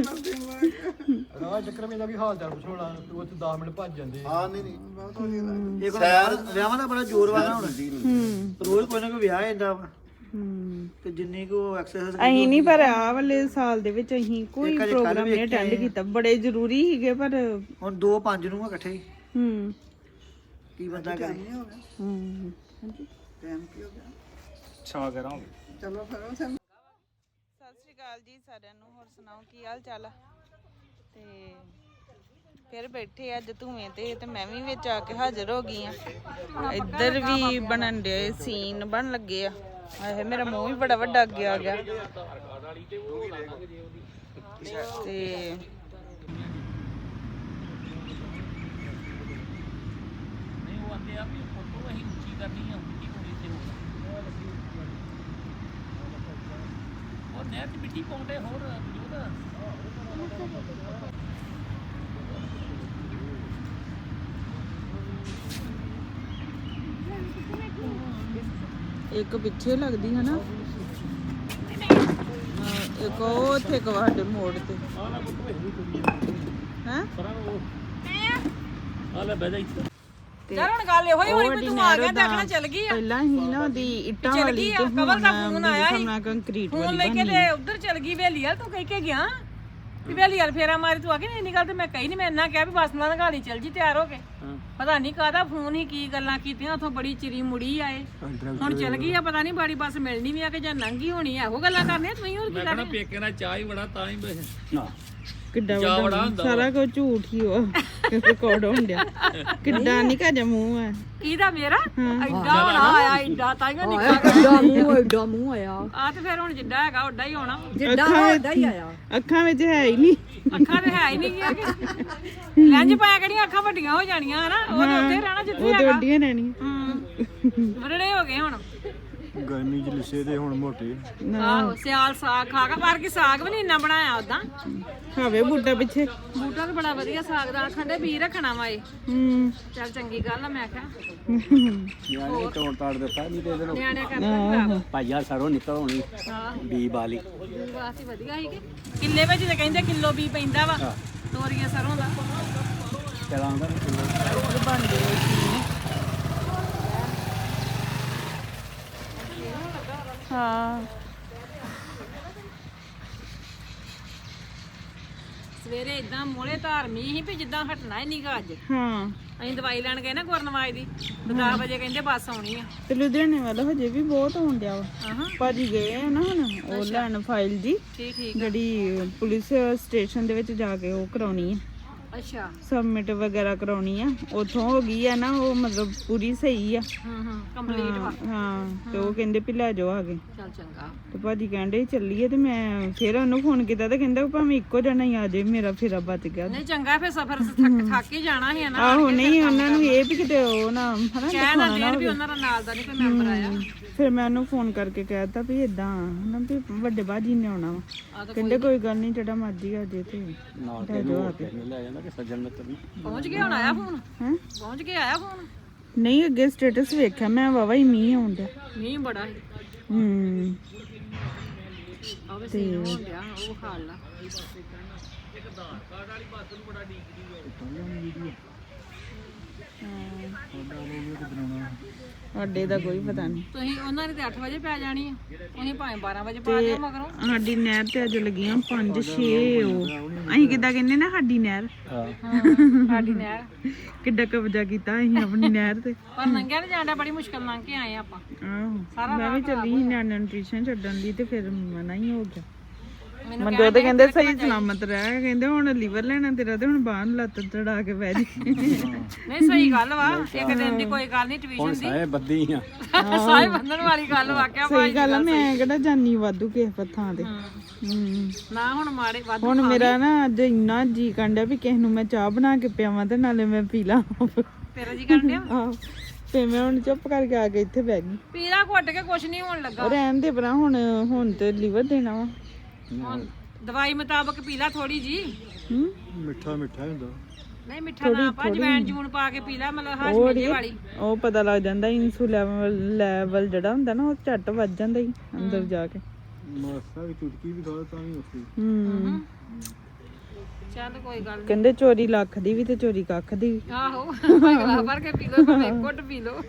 ਰਾਹ ਚੱਕਰ ਮੇਂ ਦਾ ਵੀ ਹਾਲ ਚਾਲ ਪੁੱਛਣਾ ਤੂੰ ਉੱਥੇ 10 ਮਿੰਟ ਭੱਜ ਜਾਂਦੇ। ਹਾਂ ਨਹੀਂ ਨਹੀਂ। ਇਹ ਕੋਲ ਵਿਆਹਾਂ ਦਾ ਬੜਾ ਜ਼ੋਰ ਵਾ ਨਾ ਹੁਣ ਰੋਜ਼ ਕੋਈ ਨਾ ਕੋਈ ਵਿਆਹ ਜਾਂਦਾ ਵਾ। ਹੂੰ ਤੇ ਜਿੰਨੀ ਕੋ ਐਕਸਰਸਾਈਜ਼ ਅਹੀਂ ਨਹੀਂ ਪਰ ਆ ਵਾਲੇ ਸਾਲ ਦੇ ਵਿੱਚ ਅਹੀਂ ਕੋਈ ਇੱਕ ਅਜੇ ਕੱਲ੍ਹ ਪ੍ਰੋਗਰਾਮ ਨਹੀਂ ਅਟੈਂਡ। ਕੀਤਾ। ਬੜੇ ਜ਼ਰੂਰੀ ਸੀਗੇ ਪਰ ਹੁਣ 2 5 ਨੂੰ ਆ ਇਕੱਠੇ ਹੀ। ਹੂੰ। ਕੀ ਬੰਦਾ ਕਰੇ ਹੂੰ। ਟਾਈਮ ਕੀ ਹੋ ਗਿਆ? ਛਾ ਕਰਾਂਗੇ ਚਲੋ ਫਿਰ ਉਹ ਸਤਿ ਸ੍ਰੀ ਅਕਾਲ ਜੀ ਸਾਰਿਆਂ ਨੂੰ। ਹੋਰ ਸੁਣਾਓ ਕੀ ਹਾਲ ਚਾਲ ਆ? ਤੇ ਫਿਰ ਬੈਠੇ ਅੱਜ ਧੂਵੇਂ ਤੇ ਤੇ ਮੈਂ ਵੀ ਵਿੱਚ ਆ ਕੇ ਹਾਜ਼ਰ ਹੋ ਗਈ ਆ। ਇੱਧਰ ਵੀ ਬਣਨ ਦੇ ਸੀਨ ਬਣ ਲੱਗੇ ਆ। ਆਹੇ, ਮੇਰਾ ਮੂੰਹ ਵੀ ਬੜਾ ਵੱਡਾ ਅੱਗੇ ਆ ਗਿਆ। ਤੇ ਆ ਵੀ ਫੋਟੋ ਅਸੀਂ ਉੱਚੀ ਕਰਨੀ ਆ ਉੱਚੀ ਹੋਣੀ ਤੇ ਹੋਰ ਉਹ ਨਹਿਰ ਚ ਮਿੱਟੀ ਪਾਉਂਦੇ ਹੋਰ ਜੋਦਾ ਇੱਕ ਪਿੱਛੇ ਲੱਗਦੀ ਹੈ ਨਾ। ਇੱਕ ਉਹ ਉੱਥੇ ਕਵਾਡੇ ਮੋੜ ਤੇ। ਹੈ? ਆ ਲੈ ਬਹਿ ਜਾ ਇੱਥੇ ਯਾਰ ਹੁਣ ਗੱਲ ਇਹੋ ਹੀ ਹੋਈ ਵੀ ਤੂੰ ਆ ਗਿਆ ਦੇਖਣਾ ਚੱਲ ਗਈ ਆ। ਪਹਿਲਾਂ ਹੀ ਨਾ ਦੀ ਇੱਟਾਂ ਵਾਲੀ ਤੇ ਕਵਲ ਦਾ ਫੋਨ ਆਇਆ ਸੀ। ਕੰਕਰੀਟ ਫੋਨ ਵਾਲੀ ਲੈ ਕੇ ਬਣੀ। ਤੇ ਉਧਰ ਚਲ ਗਈ ਵੇਲੀ ਵਾਲ ਤੂੰ ਕਹਿ ਕੇ ਗਿਆ। ਵੀ ਵੇਲੀ ਵਾਲ ਫੇਰਾ ਮਾਰੀ ਤੂੰ ਆ ਕੇ ਨਹੀਂ ਤੇ ਮੈਂ ਕਹੀ ਨਹੀਂ ਮੈਂ ਇੰਨਾ ਕਿਹਾ ਵੀ ਬਸ ਨਾਲ ਚਲ ਜੀ ਤਿਆਰ ਹੋ ਕੇ। ਪਤਾ ਨਹੀਂ ਕਾਹਦਾ ਫੋਨ ਹੀ ਕੀ ਗੱਲਾਂ ਕੀਤੀਆਂ ਉਥੋਂ ਬੜੀ ਚਿਰੀ ਮੁੜੀ ਆਏ। ਹੁਣ ਚਲ ਗਈ ਆ ਪਤਾ ਨਹੀਂ ਬਾੜੀ ਬੱਸ ਮਿਲਣੀ ਵੀ ਆ ਕਿ ਜਾਂ ਲੰਘੀ ਹੋਣੀ ਆ ਇਹੋ ਗੱਲਾਂ ਕਰਨੀਆਂ ਤੂੰ ਹੀ ਹੋਰ ਕੀ ਮੈਂ ਕਰਨੀ ਪੇਕੇ ਨਾਲ ਚਾਹ ਹੀ ਬੜਾ ਤਾਂ ਹੀ ਬਸ ਨਾ। ਕਿੱਡਾ ਜਾ ਵੱਡਾ ਹੁੰਦਾ ਸਾਰਾ ਕੁਝ ਝੂਠ ਹੀ ਹੋ ਰਿਕਾਰਡ ਹੋਣ ਡਿਆ। ਕਿੱਡਾ ਨਿੱਕਾ ਜਿਹਾ ਮੂੰਹ ਹੈ ਕਿਹਦਾ ਮੇਰਾ? ਐਡਾ ਹੋਣਾ ਆਇਆ ਐਡਾ ਤਾਂ ਹੀ ਨਿਕਲ ਐਡਾ ਮੂੰਹ ਐਡਾ ਮੂੰਹ ਆਇਆ। ਆ ਤੇ ਫਿਰ ਹੁਣ ਜਿੱਡਾ ਹੈਗਾ ਓਡਾ ਹੀ ਹੋਣਾ ਜਿੱਡਾ ਐਡਾ ਹੀ ਆਇਆ। ਅੱਖਾਂ ਵਿੱਚ ਹੈ ਹੀ ਨਹੀਂ ਅੱਖਾਂ ਤੇ ਹੈ ਹੀ ਨਹੀਂ ਗਿਆ ਕਿ ਲੈਂਜ ਪਾਇਆ ਕਿਹੜੀਆਂ ਅੱਖਾਂ ਵੱਡੀਆਂ ਹੋ ਜਾਣੀਆਂ ਹਨਾ। ਉਹ ਤਾਂ ਉੱਥੇ ਰਹਿਣਾ ਜਿੱਥੇ ਉਹ ਤੇ ਹੈਗਾ। ਵੱਡੀਆਂ ਰਹਿਣੀਆਂ। ਹੂੰ। ਬਰੜੇ ਹੋ ਗਏ ਹੁਣ। ਗਰਮੀ ਚ ਲਿਸੇ ਦੇ ਹੁਣ ਮੋਟੇ। ਆਹੋ ਸਿਆਲ ਸਾਗ ਖਾ ਕੇ ਪਰ ਕਿ ਸਾਗ ਵੀ ਨਹੀਂ ਇੰਨਾ ਬਣਾਇਆ ਉਦਾਂ ਖਾਵੇ ਬੁੱਢਾ ਪਿੱਛੇ। ਬੂਟਾ ਤਾਂ ਬੜਾ ਵਧੀਆ ਸਾਗ ਦਾ ਖੰਡੇ ਵੀ ਰੱਖਣਾ ਵਾ ਇਹ। ਹੂੰ। ਚੱਲ ਚੰਗੀ ਗੱਲ ਆ ਮੈਂ ਕਿਹਾ। ਨਿਆਣੇ ਤੋੜ ਤਾੜ ਦਿੱਤਾ ਨਹੀਂ ਤੇ ਇਹਦੇ ਨੂੰ ਨਿਆਣਿਆਂ ਕਰਦਾ ਖਰਾਬ ਭਾਈਆ ਸਰੋਂ ਨਿਕਲ ਹੋਣੀ ਹਾਂ ਬੀ ਵਾਲੀ। ਵਾਸੀ ਵਧੀਆ ਸੀ ਕਿ ਕਿੱਲੇ ਵਿੱਚ ਤੇ ਕਹਿੰਦੇ ਕਿਲੋ ਵੀ ਪੈਂਦਾ ਵਾ ਤੋਰੀਆਂ ਸਰੋਂ ਦਾ। ਚਲਾਉਂਦਾ ਹਾਂ। ਸਵੇਰੇ ਇਦਾਂ ਮੋਲੇ ਧਾਰ ਮੀਂਹ ਸੀ ਵੀ ਜਿੱਦਾਂ ਹਟਣਾ ਹੀ ਨਹੀਂਗਾ ਅੱਜ। ਹਾਂ। ਅਸੀਂ ਦਵਾਈ ਲੈਣ ਗਏ ਨਾ ਗੁਰਨਵਾਜ ਦੀ 10 ਵਜੇ ਕਹਿੰਦੇ ਬੱਸ ਆਉਣੀ ਆ। ਤੇ ਲੁਧਿਆਣੇ ਵਾਲਾ ਹਜੇ ਵੀ ਬਹੁਤ ਹੋਣ ਡਿਆ ਵਾ। ਆਹਾਂ। ਭਾਜੀ ਗਏ ਆ ਨਾ ਹੁਣ ਉਹ ਲੈਣ ਫਾਈਲ ਜੀ ਠੀਕ ਠੀਕ ਜਿਹੜੀ ਪੁਲਿਸ ਸਟੇਸ਼ਨ ਦੇ ਵਿੱਚ ਜਾ ਕੇ ਉਹ ਕਰਾਉਣੀ ਹੈ ਅੱਛਾ। ਸਬਮਿਟ ਵਗੈਰਾ ਕਰਾਉਣੀ ਆ। ਉਥੋਂ ਹੋ ਗਈ ਆ ਨਾ ਉਹ ਮਤਲਬ ਪੂਰੀ ਸਹੀ ਆ। ਹੂੰ ਹੂੰ ਕੰਪਲੀਟ ਵਾ। ਹਾਂ, ਹਾਂ ਤੇ ਉਹ ਕਹਿੰਦੇ ਵੀ ਲੈ ਜਾਓ ਆ ਕੇ। ਚੱਲ ਚੰਗਾ। ਤੇ ਭਾਜੀ ਕਹਿੰਦੇ ਚੱਲੀਏ ਤੇ ਮੈਂ ਫਿਰ ਉਹਨੂੰ ਫੋਨ ਕੀਤਾ ਤੇ ਕਹਿੰਦਾ ਭਾਵੇਂ ਇੱਕੋ ਜਣਾ ਹੀ ਆ ਜਾਏ ਮੇਰਾ ਫੇਰਾ ਬਚ ਗਿਆ। ਨਹੀਂ ਚੰਗਾ ਫਿਰ ਸਫਰ ਥੱਕ ਥੱਕ ਹੀ ਜਾਣਾ ਹੈ ਨਾ ਆਹੋ ਨਹੀਂ ਉਹਨਾਂ ਨੂੰ ਇਹ ਵੀ ਕਿਤੇ ਉਹ ਨਾ ਹਨਾ ਕਹਿ ਨਾ ਦੇਣ ਵੀ ਉਹਨਾਂ ਦਾ ਨਾਲ ਦਾ ਨਹੀਂ ਕੋਈ ਮੈਂਬਰ ਆਇਆ। ਫਿਰ ਮੈਂ ਉਹਨੂੰ ਫੋਨ ਕਰਕੇ ਕਹਿਤਾ ਵੀ ਇਦਾਂ ਹਨਾ ਵੀ ਵੱਡੇ ਬਾਜੀ ਨੇ ਆਉਣਾ ਵਾ। ਕਹਿੰਦੇ ਕੋਈ ਗੱਲ ਨਹੀਂ ਜਿਹੜਾ ਮਰਜ਼ੀ ਆ ਜੇ ਤੇ ਨਾਲ ਲੈ ਜਾਓ ਆ ਕੇ। ਲੈ ਜਾਂਦਾ ਕਿ ਸੱਜਣ ਮਿੱਤਰ ਨੂੰ। ਪਹੁੰਚ ਗਿਆ ਹੁਣ ਆਇਆ ਫੋਨ ਹੈਂ? ਪਹੁੰਚ ਕੇ ਆਇਆ ਫੋਨ ਨਹੀਂ ਅੱਗੇ ਸਟੇਟਸ ਵੇਖਿਆ ਮੈਂ ਵਾਵਾ ਹੀ ਮੀਂਹ ਆਉਂਦਾ ਮੀਂਹ ਬੜਾ ਸੀ। ਹੂੰ। ਆ ਵੀ ਸੀਨ ਹੋਣ ਡਿਆ ਉਹ ਹਾਲ ਲਾ ਸਾਡੇ ਦਾ ਕੋਈ ਪਤਾ ਨਹੀਂ। ਤੁਸੀਂ ਉਹਨਾਂ ਦੀ ਤੇ 8 ਵਜੇ ਪੈ ਜਾਣੀ ਆ। ਤੁਸੀਂ ਭਾਵੇਂ 12 ਵਜੇ ਪਾ ਦਿਓ ਮਗਰੋਂ। ਸਾਡੀ ਨਹਿਰ ਤੇ ਅੱਜ ਲੱਗੀਆਂ 5 6 ਉਹ। ਅਸੀਂ ਕਿੱਦਾਂ ਕਹਿੰਦੇ ਨਾ ਸਾਡੀ ਨਹਿਰ? ਸਾਡੀ ਨਹਿਰ। ਕਿੱਡਾ ਕਬਜ਼ਾ ਕੀਤਾ ਅਸੀਂ ਆਪਣੀ ਨਹਿਰ ਤੇ। ਪਰ ਨੰਗਿਆ ਨੇ ਜਾਂਦਾ ਬੜੀ ਮੁਸ਼ਕਲ ਲੰਘ ਕੇ ਆਏ ਆਪਾਂ। ਆਹੋ। ਮੈਂ ਵੀ ਚੱਲੀ ਸੀ ਨਿਆਣੇ ਨੂੰ ਟਿਊਸ਼ਨ ਛੱਡਣ ਦੀ ਤੇ ਫਿਰ ਮਨਾ ਹੀ ਹੋ ਗਿਆ। ਮੈਨੂੰ ਮੈਂ ਦੁੱਧ ਕਹਿੰਦੇ ਸਹੀ ਸਲਾਮਤ ਰਹਿ ਕਹਿੰਦੇ ਹੁਣ ਲੀਵਰ ਲੈਣਾ ਤੇਰਾ ਤੇ ਹੁਣ ਬਾਹਰ ਨੂੰ ਲੱਤ ਚੜਾ ਕੇ ਬਹਿ ਜੀ। ਨਹੀਂ ਸਹੀ ਗੱਲ ਵਾ। ਇੱਕ ਦਿਨ ਦੀ ਕੋਈ ਗੱਲ ਨਹੀਂ ਟਿਊਸ਼ਨ ਦੀ। ਐ ਬੱਦੀ ਆ। ਸਾਏ ਬੰਦਨ ਵਾਲੀ ਗੱਲ ਵਾਕਿਆ ਸਹੀ ਗੱਲ ਆ ਮੈਂ ਕਿਹੜਾ ਜਾਨੀ ਵਾਧੂ ਕਿਸੇ ਪੱਥਾਂ ਤੇ। ਹੂੰ। ਨਾ ਹੁਣ ਮਾੜੇ ਵੱਧ ਹੁਣ ਮੇਰਾ ਨਾ ਅੱਜ ਇੰਨਾ ਜੀ ਕੰਡਿਆ ਵੀ ਕਿਸੇ ਨੂੰ ਮੈਂ ਚਾਹ ਬਣਾ ਕੇ ਪਿਆਵਾਂ ਤੇ ਨਾਲੇ ਮੈਂ ਪੀ ਲਾਂ। ਤੇਰਾ ਜੀ ਕਰਨ ਡਿਆ? ਆਹੋ ਤੇ ਮੈਂ ਹੁਣ ਚੁੱਪ ਕਰਕੇ ਆ ਕੇ ਇੱਥੇ ਬਹਿ ਗਈ। ਪੀਲਾ ਘੁੱਟ ਕੇ ਕੁਛ ਨਹੀਂ ਹੋਣ ਲੱਗਾ। ਉਹ ਰਹਿਣ ਦੇ ਪਰਾਂ ਹੁਣ ਹੁਣ ਤੇ ਲੀਵਰ ਦੇਣਾ ਵਾ। ਹੁਣ ਦਵਾਈ ਮੁਤਾਬਕ ਪੀਲਾ ਥੋੜੀ ਜੀ। ਹੂੰ? ਮਿੱਠਾ ਮਿੱਠਾ ਹੁੰਦਾ। ਨਹੀਂ ਮਿੱਠਾ ਨਾ ਪਾ ਜਵੈਣ ਜੂਨ ਪਾ ਕੇ ਪੀਲਾ ਮਤਲਬ ਹਾਜ਼ਮੇ ਜਿਹੀ ਵਾਲੀ। ਉਹ ਪਤਾ ਲੱਗ ਜਾਂਦਾ ਇਨਸੂ ਲੈਵਲ ਲੈਵਲ ਜਿਹੜਾ ਹੁੰਦਾ ਨਾ ਉਹ ਝੱਟ ਵੱਜ ਜਾਂਦਾ ਹੀ ਅੰਦਰ ਜਾ ਕੇ। ਮਾਸਾ ਵੀ ਚੁਟਕੀ ਵੀ ਖਾ ਤਾਂ ਵੀ ਉਸੇ ਹੂੰ। ਚੱਲ ਕੋਈ ਗੱਲ। ਕਹਿੰਦੇ ਚੋਰੀ ਲੱਖ ਦੀ ਵੀ ਤੇ ਚੋਰੀ ਕੱਖ ਦੀ ਵੀ। ਆਹੋ ਗਲਾ ਭਰ ਕੇ ਪੀ ਲੋ ਭਾਵੇਂ ਇੱਕ ਘੁੱਟ ਪੀ ਲੋ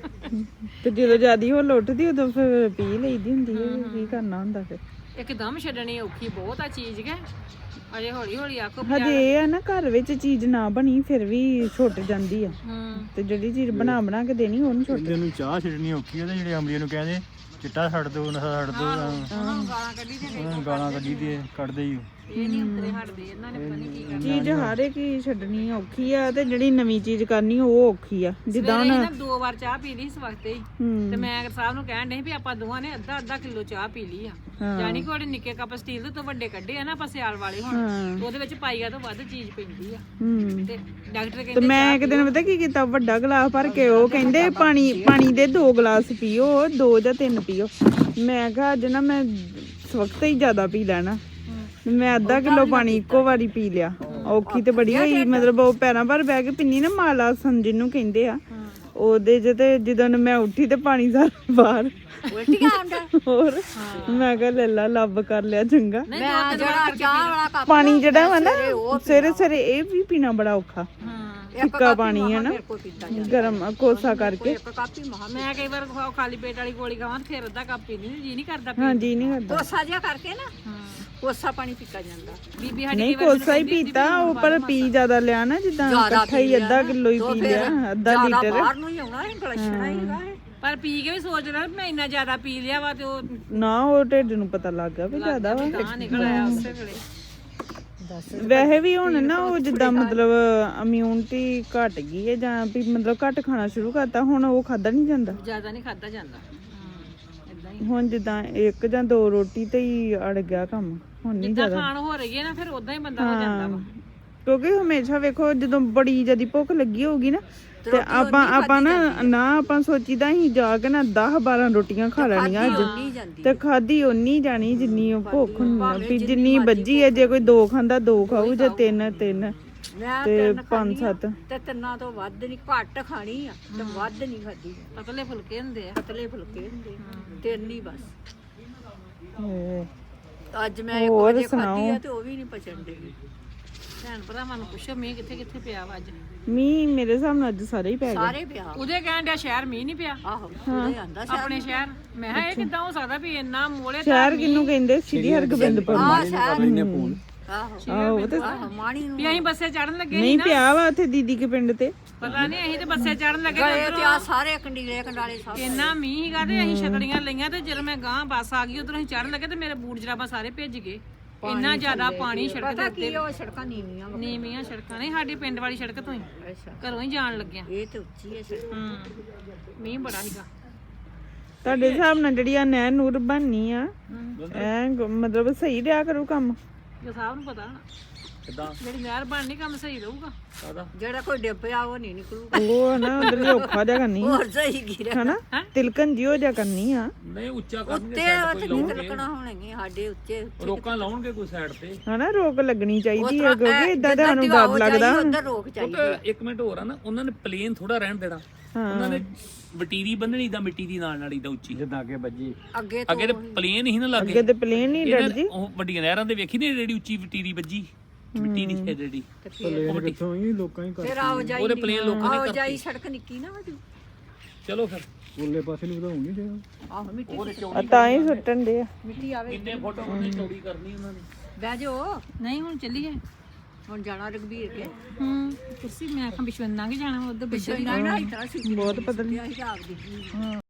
ਤੇ ਜਦੋਂ ਜਿਆਦੀ ਉਹ ਲੁੱਟਦੀ ਉਦੋਂ ਫਿਰ ਪੀ ਲਈਦੀ ਹੁੰਦੀ ਹੈ ਕੀ ਕਰਨਾ ਹੁੰਦਾ ਫਿਰ। ਇੱਕਦਮ ਛੱਡਣੀ ਔਖੀ ਬਹੁਤ ਆ ਚੀਜ਼ ਕੇ। ਅਜੇ ਹੌਲੀ ਹੌਲੀ ਆਖੋ ਹਜੇ ਇਹ ਆ ਨਾ ਘਰ ਵਿੱਚ ਚੀਜ਼ ਨਾ ਬਣੀ ਫਿਰ ਵੀ ਛੁੱਟ ਜਾਂਦੀ ਆ। ਹੂੰ। ਤੇ ਜਿਹੜੀ ਚੀਜ਼ ਬਣਾ ਬਣਾ ਕੇ ਦੇਣੀ ਉਹਨੂੰ ਛੁੱਟ ਇਹਨੂੰ ਚਾਹ ਛੱਡਣੀ ਔਖੀ ਹੈ ਤੇ ਜਿਹੜੇ ਅਮਰੀਆ ਨੂੰ ਕਹਿੰਦੇ ਚਿੱਟਾ ਛੱਡ ਦੋ ਨਸ਼ਾ ਛੱਡ ਦੋ ਉਹਨਾਂ ਨੂੰ ਗਾਲਾਂ ਕੱਢੀ ਤੇ ਉਹਨਾਂ ਨੂੰ ਗਾਲਾਂ ਕੱਢੀ ਤੇ ਕੱਢਦੇ ਹੀ। ਇਹ ਨਹੀਂ ਉਤਰੇ ਹਟਦੇ ਇਹਨਾਂ ਨੇ ਪਤਾ ਨਹੀਂ ਕੀ ਕਰਨਾ। ਚੀਜ਼ ਹਰ ਇੱਕ ਹੀ ਛੱਡਣੀ ਔਖੀ ਆ ਤੇ ਜਿਹੜੀ ਨਵੀਂ ਚੀਜ਼ ਕਰਨੀ ਉਹ ਔਖੀ ਆ। ਜਿੱਦਾਂ ਸਵੇਰੇ ਹੁਣ ਦੋ ਵਾਰ ਚਾਹ ਪੀ ਲਈ ਇਸ ਵਕਤ ਹੀ ਹੂੰ। ਤੇ ਮੈਂ ਸਾਹਿਬ ਨੂੰ ਕਹਿਣ ਡਈ ਵੀ ਆਪਾਂ ਦੋਵਾਂ ਨੇ ਅੱਧਾ ਅੱਧਾ ਕਿਲੋ ਚਾਹ ਪੀ ਲਈ ਆ। ਜਾਨੀ ਕਿ ਉਹਦੇ ਨਿੱਕੇ ਕੱਪ ਸਟੀਲ ਦੇ ਤੋਂ ਵੱਡੇ ਕੱਢੇ ਆ ਨਾ ਆਪਾਂ ਸਿਆਲ ਵਾਲੇ ਹੁਣ ਹਾਂ। ਉਹਦੇ ਵਿੱਚ ਪਾਈਆ ਤੋਂ ਵੱਧ ਚੀਜ਼ ਪੈਂਦੀ ਆ। ਹੂੰ। ਤੇ ਡਾਕਟਰ ਤੇ ਕਹਿੰਦੇ ਮੈਂ ਇੱਕ ਦਿਨ ਪਤਾ ਕੀ ਕੀਤਾ ਵੱਡਾ ਗਲਾਸ ਭਰ ਕੇ ਉਹ ਕਹਿੰਦੇ ਪਾਣੀ ਪਾਣੀ ਦੇ ਦੋ ਗਲਾਸ ਪੀਓ ਦੋ ਜਾਂ ਤਿੰਨ ਪੀਓ। ਮੈਂ ਕਿਹਾ ਅੱਜ ਨਾ ਮੈਂ ਸਵਖਤ ਹੀ ਜ਼ਿਆਦਾ ਪੀ ਲੈਣਾ। ਮੈਂ ਅੱਧਾ ਕਿਲੋ ਪਾਣੀ ਇੱਕੋ ਵਾਰੀ ਪੀ ਲਿਆ। ਔਖੀ ਤੇ ਬੜੀ ਹੋਈ ਮਤਲਬ ਉਹ ਪੈਰਾਂ ਭਰ ਬਹਿ ਕੇ ਪਿੰਨੀ ਨਾ ਮਾਲਾ ਸਨ ਜਿਹਨੂੰ ਕਹਿੰਦੇ ਆ। ਉਹਦੇ ਤੇ ਜਦੋਂ ਮੈਂ ਉੱਠੀ ਤੇ ਪਾਣੀ ਸਾਰਾ ਬਾਹਰ। ਆਉਂਦਾ ਹੋਰ ਮੈਂ ਕਿਹਾ ਲੱਲਾ ਲੱਭ ਕਰ ਲਿਆ ਚੰਗਾ। ਤਿੰਨ ਵਾਰ ਚਾਹ ਵਾਲਾ ਕੱਪ ਪਾਣੀ ਜਿਹੜਾ ਵਾ ਨਾ ਸਵੇਰੇ ਸਵੇਰੇ ਇਹ ਵੀ ਪੀਣਾ ਬੜਾ ਔਖਾ। ਹਾਂ ਫਿੱਕਾ ਪਾਣੀ ਹੈ ਨਾ। ਗਰਮ ਕੋਸਾ ਕਰਕੇ। ਇੱਕ ਕੱਪ ਹੀ ਮਹਾ ਮੈਂ ਕਈ ਵਾਰ ਖਾਲੀ ਪੇਟ ਵਾਲੀ ਗੋਲੀ ਖਾਵਾਂ ਤੇ ਫਿਰ ਅੱਧਾ ਕੱਪ ਜੀ ਨਹੀਂ ਕਰਦਾ ਪੀਣ ਹਾਂਜੀ ਨਹੀਂ ਕਰਦਾ। ਕੋਸਾ ਜਿਹਾ ਕਰਕੇ ਨਾ ਕੋਸਾ ਪਾਣੀ ਪੀਤਾ ਜਾਂਦਾ। ਬੀਬੀ ਸਾਡੀ ਨਹੀਂ ਕੋਸਾ ਹੀ ਪੀਤਾ ਉਹ ਪਰ ਪੀ ਜ਼ਿਆਦਾ ਲਿਆ ਨਾ ਜਿੱਦਾਂ ਇਕੱਠਾ ਹੀ ਅੱਧਾ ਕਿਲੋ ਹੀ ਪੀ ਲਿਆ ਅੱਧਾ ਲੀਟਰ। ਬਾਹਰ ਨੂੰ ਹੀ ਆਉਣਾ ਹੈ ਗਲਛਣਾ ਹੀ ਹੈਗਾ ਹੈ ਪਰ ਪੀ ਕੇ ਵੀ ਸੋਚ ਰਿਹਾ ਮੈਂ ਇੰਨਾ ਜ਼ਿਆਦਾ ਪੀ ਲਿਆ ਵਾ ਤੇ ਉਹ ਨਾ ਉਹ ਢਿੱਡ ਨੂੰ ਪਤਾ ਲੱਗ ਗਿਆ ਵੀ ਜ਼ਿਆਦਾ ਵਾ ਗਾਂ ਨਿਕਲ ਆਇਆ ਉਸੇ ਵੇਲੇ। ਵੈਸੇ ਵੀ ਹੁਣ ਨਾ ਉਹ ਜਿੱਦਾਂ ਮਤਲਬ ਇਮਿਊਨਿਟੀ ਘਟ ਗਈ ਹੈ ਜਾਂ ਵੀ ਮਤਲਬ ਘੱਟ ਖਾਣਾ ਸ਼ੁਰੂ ਕਰਤਾ ਹੁਣ ਉਹ ਖਾਦਾ ਨਹੀਂ ਜਾਂਦਾ? ਜ਼ਿਆਦਾ ਨਹੀਂ ਖਾਦਾ ਜਾਂਦਾ। ਇਦਾਂ ਹੀ। ਹੁਣ ਜਿੱਦਾਂ ਇੱਕ ਜਾਂ ਦੋ ਰੋਟੀ ਤੇ ਹੀ ਅੜ ਗਿਆ ਕੰਮ ਹੁਣ ਨਹੀਂ ਜਿੱਦਾਂ ਜ਼ਿਆਦਾ। ਖਾਣ ਹੋ ਰਹੀ ਹੈ ਨਾ ਫਿਰ ਉਦਾਂ ਹੀ ਬੰਦਾ ਹੋ ਜਾਂਦਾ ਵਾ। ਕਿਉਂਕਿ ਹਮੇਸ਼ਾ ਵੇਖੋ ਜਦੋਂ ਬੜੀ ਜਿਆਦੀ ਭੁੱਖ ਲੱਗੀ ਹੋਊਗੀ ਨਾ ਤੇ ਆਪਾਂ ਆਪਾਂ ਨਾ ਨਾ ਆਪਾਂ ਸੋਚੀਦਾ ਹੀ ਜਾ ਕੇ ਨਾ 10 12 ਰੋਟੀਆਂ ਖਾ ਲੈਣੀਆਂ ਅੱਜ। ਜਾਂਦੀ ਤੇ ਖਾਦੀ ਓਨੀ ਜਾਣੀ ਜਿੰਨੀ ਉਹ ਭੁੱਖ ਹੁੰਦੀ ਵੀ ਜਿੰਨੀ ਵੱਜੀ ਹੈ ਜੇ ਕੋਈ ਦੋ ਖਾਂਦਾ ਦੋ ਖਾਊ ਜੇ ਤਿੰਨ ਤਿੰਨ ਤੇ ਪੰਜ ਸੱਤ। ਤੇ ਤਿੰਨਾਂ ਤੋਂ ਵੱਧ ਨਹੀਂ ਘੱਟ ਖਾਣੀ ਆ ਤੇ ਵੱਧ ਨਹੀਂ ਖਾਦੀ ਪਤਲੇ ਫੁਲਕੇ ਹੁੰਦੇ ਆ। ਪਤਲੇ ਫੁਲਕੇ ਹੁੰਦੇ ਤਿੰਨ ਹੀ। ਬਸ। ਅੱਜ ਮੈਂ ਇੱਕ ਵਜੇ ਖਾਧੀ ਸੁਣਾਓ। ਆ ਤੇ ਉਹ ਵੀ ਨਹੀਂ ਪਚਣ ਡਈ। ਭੈਣ ਭਰਾਵਾਂ ਨੂੰ ਪੁੱਛੋ ਮੀਂਹ ਕਿੱਥੇ ਕਿੱਥੇ ਪਿਆ ਵਾ ਅੱਜ? ਮੀਂਹ ਮੇਰੇ ਹਿਸਾਬ ਨਾਲ ਅੱਜ ਸਾਰੇ ਹੀ ਪੈ ਗਏ। ਸਾਰੇ ਪਿਆ ਉਹਦੇ ਕਹਿਣ ਡਿਆ ਸ਼ਹਿਰ ਮੀਂਹ ਨਹੀਂ ਪਿਆ? ਆਹੋ ਉਹਦੇ ਆਂਦਾ ਆਪਣੇ ਸ਼ਹਿਰ। ਮੈਂ ਕਿਹਾ ਇਹ ਕਿੱਦਾਂ ਹੋ ਸਕਦਾ ਵੀ ਇੰਨਾ ਮੋਲੇ ਸ਼ਹਿਰ ਕਿਹਨੂੰ ਕਹਿੰਦੇ? ਸ੍ਰੀ ਸ਼ਹਿਰ ਫੋਨ। ਆਹੋ। ਆਹੋ ਉਹ ਤੇ ਮਾਣੀ ਨੂੰ। ਵੀ ਅਸੀਂ ਬੱਸੇ ਚੜਨ ਲੱਗੇ ਨਹੀਂ ਪਿਆ ਵਾ ਉੱਥੇ ਦੀਦੀ ਕੇ ਪਿੰਡ ਤੇ। ਪਤਾ ਨਹੀਂ ਅਸੀਂ ਤੇ ਬੱਸੇ ਚੜਨ ਲੱਗੇ ਤੇ ਗਏ ਤੇ ਆ ਸਾਰੇ ਕੰਡੀਲੇ ਕੰਡਾਲੇ ਸਭ ਇੰਨਾ ਮੀਂਹ ਸੀਗਾ ਤੇ ਅਸੀਂ ਛਤੜੀਆਂ ਲਈਆਂ ਤੇ ਜਦੋਂ ਮੈਂ ਗਾਂ ਬੱਸ ਆ ਗਈ ਉਧਰੋਂ ਅਸੀਂ ਚੜਨ ਲੱਗੇ ਤੇ ਮੇਰੇ ਬੂਟ ਜਰਾਬਾਂ ਸਾਰੇ ਭਿੱਜ ਗਏ। ਇੰਨਾ ਜ਼ਿਆਦਾ ਪਾਣੀ ਸੜਕ ਦੇ ਪਤਾ ਉੱਤੇ। ਕੀ ਉਹ ਸੜਕਾਂ ਨੀਵੀਆਂ ਵਾ। ਨੀਵੀਆਂ ਸੜਕਾਂ ਨਹੀਂ ਸਾਡੀ ਪਿੰਡ ਵਾਲੀ ਸੜਕ ਤੋਂ ਹੀ। ਅੱਛਾ। ਘਰੋਂ ਹੀ ਜਾਣ ਲੱਗਿਆ। ਇਹ ਤੇ ਉੱਚੀ ਹੈ ਸੜਕ। ਹੂੰ ਮੀਂਹ ਬੜਾ ਸੀਗਾ। ਤੁਹਾਡੇ ਹਿਸਾਬ ਨਾਲ ਜਿਹੜੀ ਆ ਨਹਿਰ ਨੂਰ ਬਣਨੀ ਆ ਐ ਮਤਲਬ ਸਹੀ ਰਿਹਾ ਕਰੂ ਕੰਮ? ਜੋ ਸਾਹਿਬ ਨੂੰ ਪਤਾ ਨਾ ਕਿਦਾਂ? ਜਿਹੜੀ ਨਹਿਰ ਬਣਨੀ ਕੰਮ ਸਹੀ ਰਹੂਗਾ। ਕਾਦਾ ਜਿਹੜਾ ਕੋਈ ਡਿੱਪਿਆ ਉਹ ਨਹੀਂ ਨਿਕਲੂਗਾ। ਉਹ ਨਾ ਉਧਰ ਵੀ ਔਖਾ ਜਿਹਾ ਕਰਨੀ। ਹੋਰ ਸਹੀ ਗਿਰਿਆ ਹਨਾ? ਤਿਲਕਣ ਜਿਓ ਜਿਹਾ ਕਰਨੀ ਆ। ਨਹੀਂ ਉੱਚਾ ਕਰਨਗੇ ਉੱਤੇ ਉੱਥੇ ਨਹੀਂ ਤਿਲਕਣਾ ਹੋਣਗੇ ਸਾਡੇ ਉੱਚੇ ਰੋਕਾਂ ਲਾਉਣਗੇ ਕੋਈ ਸਾਈਡ ਤੇ? ਹਨਾ ਰੋਕ ਲੱਗਣੀ ਚਾਹੀਦੀ ਹੈ ਕਿਉਂਕਿ ਇਦਾਂ ਤਾਂ ਸਾਨੂੰ ਡਰ ਲੱਗਦਾ। ਉਧਰ ਰੋਕ ਚਾਹੀਦੀ ਉਹ ਇੱਕ ਮਿੰਟ ਹੋਰ ਆ ਨਾ ਉਹਨਾਂ ਨੇ ਪਲੇਨ ਥੋੜਾ ਰਹਿਣ ਦੇਣਾ। ਉਹਨਾਂ ਨੇ ਵਟੀਰੀ ਬੰਨਣੀ ਦਾ ਮਿੱਟੀ ਦੀ ਨਾਲ ਨਾਲ ਇਦਾਂ ਉੱਚੀ। ਜਿੱਦਾਂ ਅੱਗੇ ਵੱਜੀ। ਅੱਗੇ ਤੋਂ ਅੱਗੇ ਤੇ ਪਲੇਨ ਹੀ ਨਾ ਲੱਗੇ ਅੱਗੇ ਤੇ ਪਲੇਨ ਨਹੀਂ ਡਰ ਜੀ। ਉਹ ਵੱਡੀਆਂ ਨਹਿਰਾਂ ਦੇ ਵੇਖੀ ਨੇ ਜਿਹੜੀ ਉੱਚੀ ਵਟੀਰੀ ਵੱਜੀ? ਮਿੱਟੀ ਦੀ ਹੈ। ਜਿਹੜੀ। ਕਿੱਥੋਂ ਹੀ ਲੋਕਾਂ ਹੀ ਫਿਰ ਆਓ ਜਾਈ ਉਹਦੇ ਪਲੇਨ ਲੋਕਾਂ ਨੇ ਆਓ ਜਾਈ ਸੜਕ ਨਿੱਕੀ ਨਾ ਵਜੂ ਚਲੋ ਫਿਰ। ਉਰਲੇ ਪਾਸੇ ਨੂੰ ਵਧਾਉਂਗੀ ਜੇ। ਆਹੋ ਮਿੱਟੀ ਆ ਤਾਂ ਹੀ ਸੁੱਟਣ ਦੇ ਆ। ਮਿੱਟੀ ਆਵੇ। ਕਿੰਨੇ ਫੁੱਟ ਉਹਨੇ ਚੌੜੀ ਕਰਨੀ ਉਹਨਾਂ ਨੇ। ਬਹਿ ਜਾਓ। ਨਹੀਂ ਹੁਣ ਚੱਲੀਏ। ਹੁਣ ਜਾਣਾ ਰਗਬੀਰ ਕੇ ਹੂੰ ਕੁਰਸੀ ਮੈਂ ਆਖਾਂ ਵਿਸ਼ਵਨ ਲੰਘ ਜਾਣਾ ਉਧਰ ਪਿੱਛੇ ਨਾ ਨਾ ਇਤਰਾ ਸੀ ਬਹੁਤ ਪਤਲੀ ਹਿਸਾਬ ਦੀ